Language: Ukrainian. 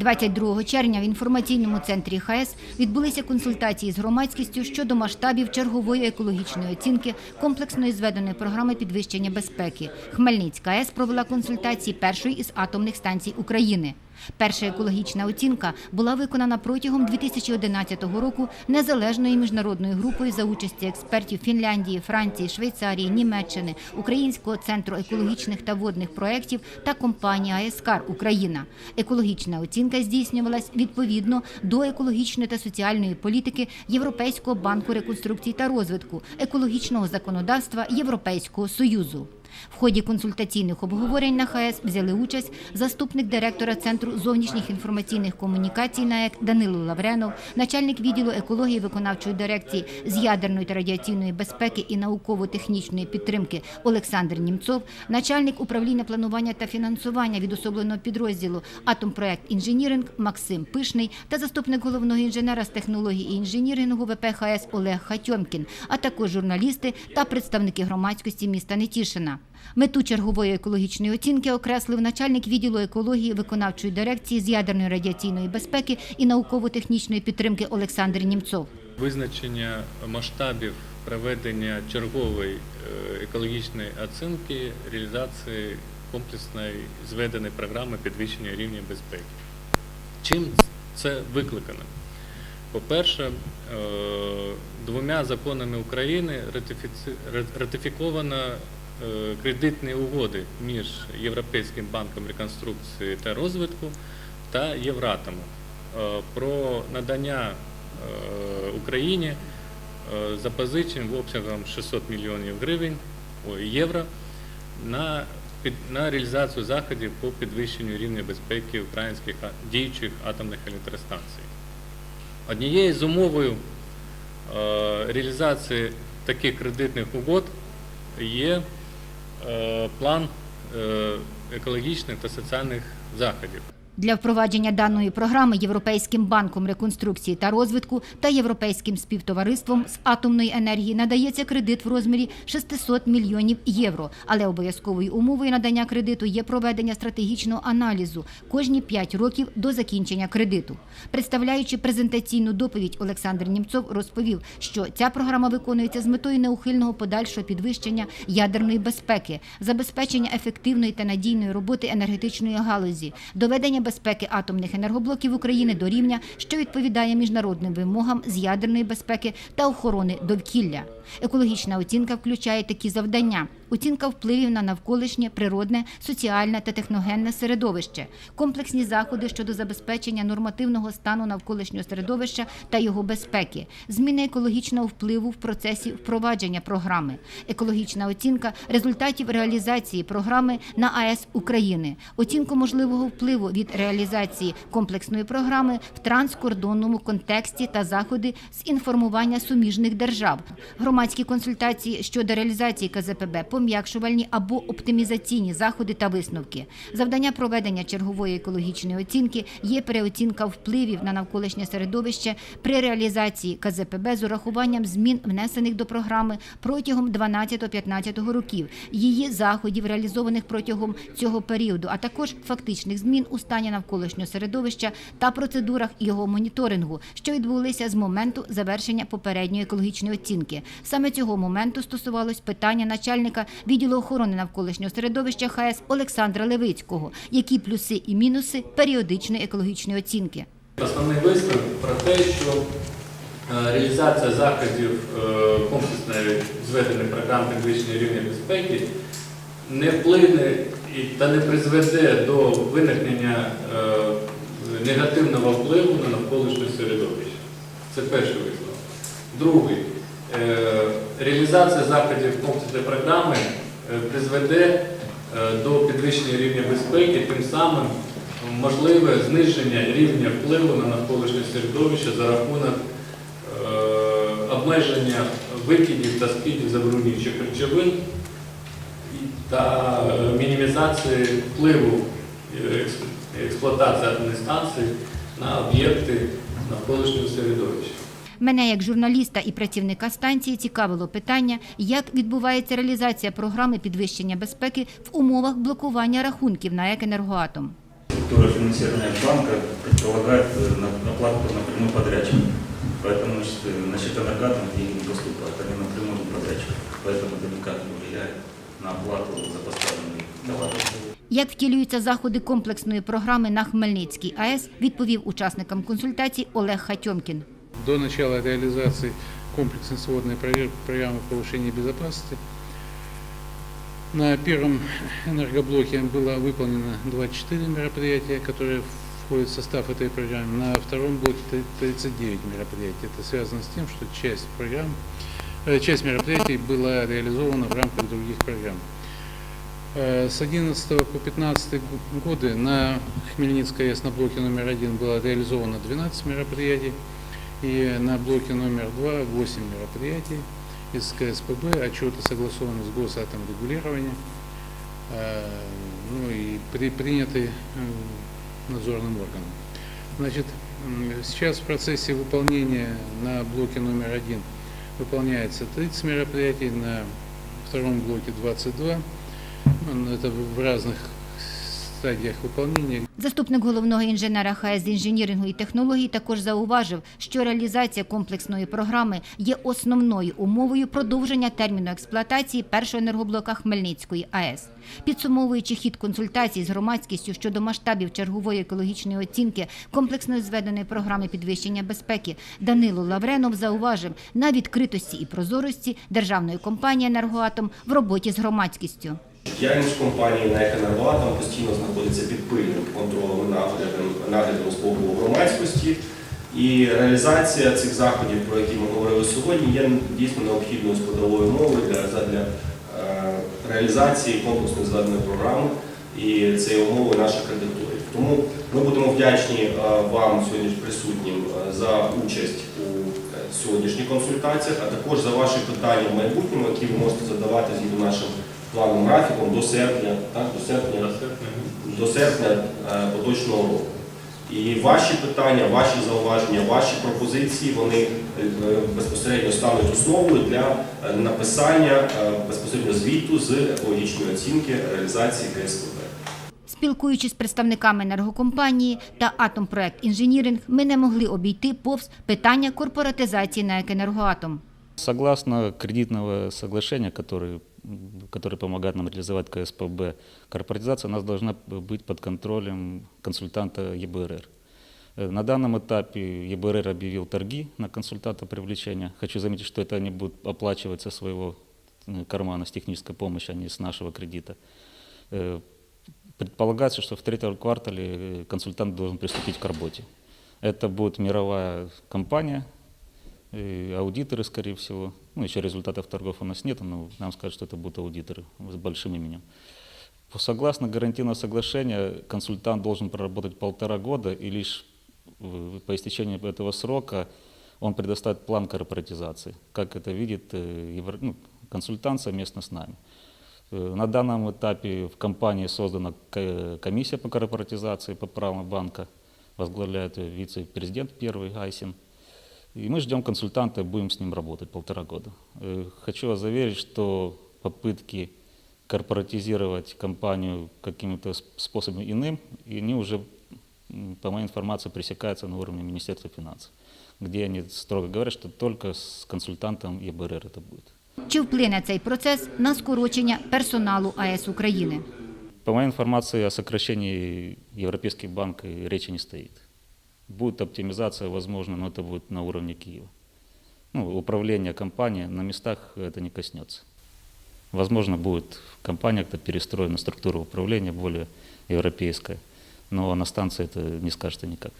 22 червня в інформаційному центрі ХАЕС відбулися консультації з громадськістю щодо масштабів чергової екологічної оцінки комплексної зведеної програми підвищення безпеки. Хмельницька АЕС провела консультації першої із атомних станцій України. Перша екологічна оцінка була виконана протягом 2011 року незалежною міжнародною групою за участі експертів Фінляндії, Франції, Швейцарії, Німеччини, Українського центру екологічних та водних проєктів та компанії АЕСКАР Україна. Екологічна оцінка здійснювалась відповідно до екологічної та соціальної політики Європейського банку реконструкції та розвитку, екологічного законодавства Європейського союзу. В ході консультаційних обговорень на ХАЕС взяли участь заступник директора Центру зовнішніх інформаційних комунікацій НАЕК Данило Лавренов, начальник відділу екології виконавчої дирекції з ядерної та радіаційної безпеки і науково-технічної підтримки Олександр Німцов, начальник управління планування та фінансування відособленого підрозділу Атомпроект інженіринг Максим Пишний та заступник головного інженера з технологій і інженірингу ВП ХАЕС Олег Хатьомкін, а також журналісти та представники громадськості міста Нетішина. Мету чергової екологічної оцінки окреслив начальник відділу екології виконавчої дирекції з ядерної радіаційної безпеки і науково-технічної підтримки Олександр Німцов. Визначення масштабів проведення чергової е, екологічної оцінки реалізації комплексної зведеної програми підвищення рівня безпеки. Чим це викликано? По-перше, е, двома законами України ратифіковано кредитні угоди між Європейським банком реконструкції та розвитку та Євратомом е, про надання е, Україні е, запозичень в обсягом 600 мільйонів гривень євро на, під, на реалізацію заходів по підвищенню рівня безпеки українських діючих атомних електростанцій. Однією з умовою е, реалізації таких кредитних угод є е, план е, екологічних та соціальних заходів. Для впровадження даної програми Європейським банком реконструкції та розвитку та Європейським співтовариством з атомної енергії надається кредит в розмірі 600 мільйонів євро. Але обов'язковою умовою надання кредиту є проведення стратегічного аналізу кожні 5 років до закінчення кредиту. Представляючи презентаційну доповідь, Олександр Німцов розповів, що ця програма виконується з метою неухильного подальшого підвищення ядерної безпеки, забезпечення ефективної та надійної роботи енергетичної галузі, доведення безпеки атомних енергоблоків України до рівня, що відповідає міжнародним вимогам з ядерної безпеки та охорони довкілля. Екологічна оцінка включає такі завдання: оцінка впливів на навколишнє природне, соціальне та техногенне середовище, комплексні заходи щодо забезпечення нормативного стану навколишнього середовища та його безпеки, зміни екологічного впливу в процесі впровадження програми, екологічна оцінка результатів реалізації програми на АЕС України, оцінку можливого впливу від реалізації комплексної програми в транскордонному контексті та заходи з інформування суміжних держав, громадські консультації щодо реалізації КЗПБ, пом'якшувальні або оптимізаційні заходи та висновки. Завдання проведення чергової екологічної оцінки є переоцінка впливів на навколишнє середовище при реалізації КЗПБ з урахуванням змін, внесених до програми протягом 12-15 років, її заходів, реалізованих протягом цього періоду, а також фактичних змін у стані навколишнього середовища та процедурах його моніторингу, що відбулися з моменту завершення попередньої екологічної оцінки. Саме цього моменту стосувалось питання начальника відділу охорони навколишнього середовища ХАЕС Олександра Левицького, які плюси і мінуси періодичної екологічної оцінки. Основний висновок про те, що е, реалізація заходів е, комплексної зведеної програми підвищення рівня безпеки не вплине та не призведе до виникнення е, негативного впливу на навколишнє середовище. Це перший висновок. Другий. Е, Реалізація заходів комплексної програми е, призведе до підвищення рівня безпеки, тим самим можливе зниження рівня впливу на навколишнє середовище за рахунок обмеження викидів та скидів забруднюючих речовин та е, мінімізації впливу е, екс- експлуатації атомних станцій на об'єкти навколишнього середовища. Мене як журналіста і працівника станції цікавило питання, як відбувається реалізація програми підвищення безпеки в умовах блокування рахунків на «Екенергоатом». структура финансирования банка предполагает э, на- оплату напрямую подрядчику. Поэтому значит, э, на счет энергатом деньги не поступают, они напрямую у подрядчика. Поэтому это никак не влияет на оплату за поставленные товары. Як втілюються заходи комплексної програми на Хмельницькій АЕС, відповів учасникам консультацій Олег Хатьомкін. До начала реализации комплексной сводной проверки программы повышения безопасности на первом энергоблоке было выполнено 24 мероприятия, которые входят в состав этой программы. На втором блоке три- 39 мероприятий. Это связано с тем, что часть программ, э, часть мероприятий была реализована в рамках других программ. Э, С 11 по 15 г- годы на Хмельницкой АЭС на блоке номер один было реализовано 12 мероприятий. И на блоке номер два 8 мероприятий из КСПБ, отчеты согласованы с Госатомрегулированием, э, ну и при, приняты э, надзорным органом. Значит, сейчас в процессе выполнения на блоке номер один выполняется 30 мероприятий, на втором блоке 22. Ну, Это в в разных стадиях выполнения. Заступник головного інженера ХС з інженірингу і технологій також зауважив, що реалізація комплексної програми є основною умовою продовження терміну експлуатації першого енергоблока Хмельницької АЕС. Підсумовуючи хід консультацій з громадськістю щодо масштабів чергової екологічної оцінки комплексної зведеної програми підвищення безпеки, Данило Лавренов зауважив на відкритості і прозорості державної компанії «Енергоатом» в роботі з громадськістю. Діяльність компанії на «Енергоатом» постійно знаходиться під пильним контролем наглядом, наглядом з боку громадськості. І реалізація цих заходів, про які ми говорили сьогодні, є дійсно необхідною складовою мовою для, задля е, реалізації комплексної зведеної програми і це є умовою наших кредиторів. Тому ми будемо вдячні е, вам сьогодні присутнім е, за участь у сьогоднішніх консультаціях, а також за ваші питання в майбутньому, які ви можете задавати згідно нашим планом графіком до серпня, так, до серпня, до серпня е, поточного року. І ваші питання, ваші зауваження, ваші пропозиції, вони е, безпосередньо стануть основою для е, написання безпосередньо звіту з екологічної оцінки реалізації КСПП. Спілкуючись з представниками енергокомпанії та «Атомпроект Інженіринг», ми не могли обійти повз питання корпоратизації на «Енергоатом». Согласно кредитного соглашения, которое, м, которое помогает нам реализовать КСПБ, корпоратизация у нас должна быть под контролем консультанта ЕБРР. Э, На данном этапе ЕБРР объявил торги на консультанта привлечения. Хочу заметить, что это они будут оплачивать со своего э, кармана с технической помощью, а не с нашего кредита. Э, Предполагается, что в третьем квартале консультант должен приступить к работе. Это будет мировая компания, и аудиторы, скорее всего. Ну, еще результатов торгов у нас нет, но нам скажут, что это будут аудиторы с большим именем. Согласно гарантийного соглашения, консультант должен проработать полтора года, и лишь по истечении этого срока он предоставит план корпоратизации, как это видит э, ну, консультант совместно с нами. Э, На данном этапе в компании создана комиссия по корпоратизации по правам банка, возглавляет ее вице-президент первый Айсин. И мы ждем консультанта, будем с ним работать полтора года. Э, Хочу вас заверить, что попытки корпоратизировать компанию каким-то сп- способом иным, и они уже, м, по моей информации, пресекаются на уровне Министерства финансов, где они строго говорят, что только с консультантом ЕБРР это будет. Чи вплине цей процес на скорочення персоналу АЕС України? По моей информации, о сокращении Европейский банк и речи не стоит. Будет оптимизация, возможно, но это будет на уровне Киева. Ну, управление компанией на местах это не коснется. Возможно, будет компания как-то перестроена, структура управления более европейская, но на станции это не скажется никак.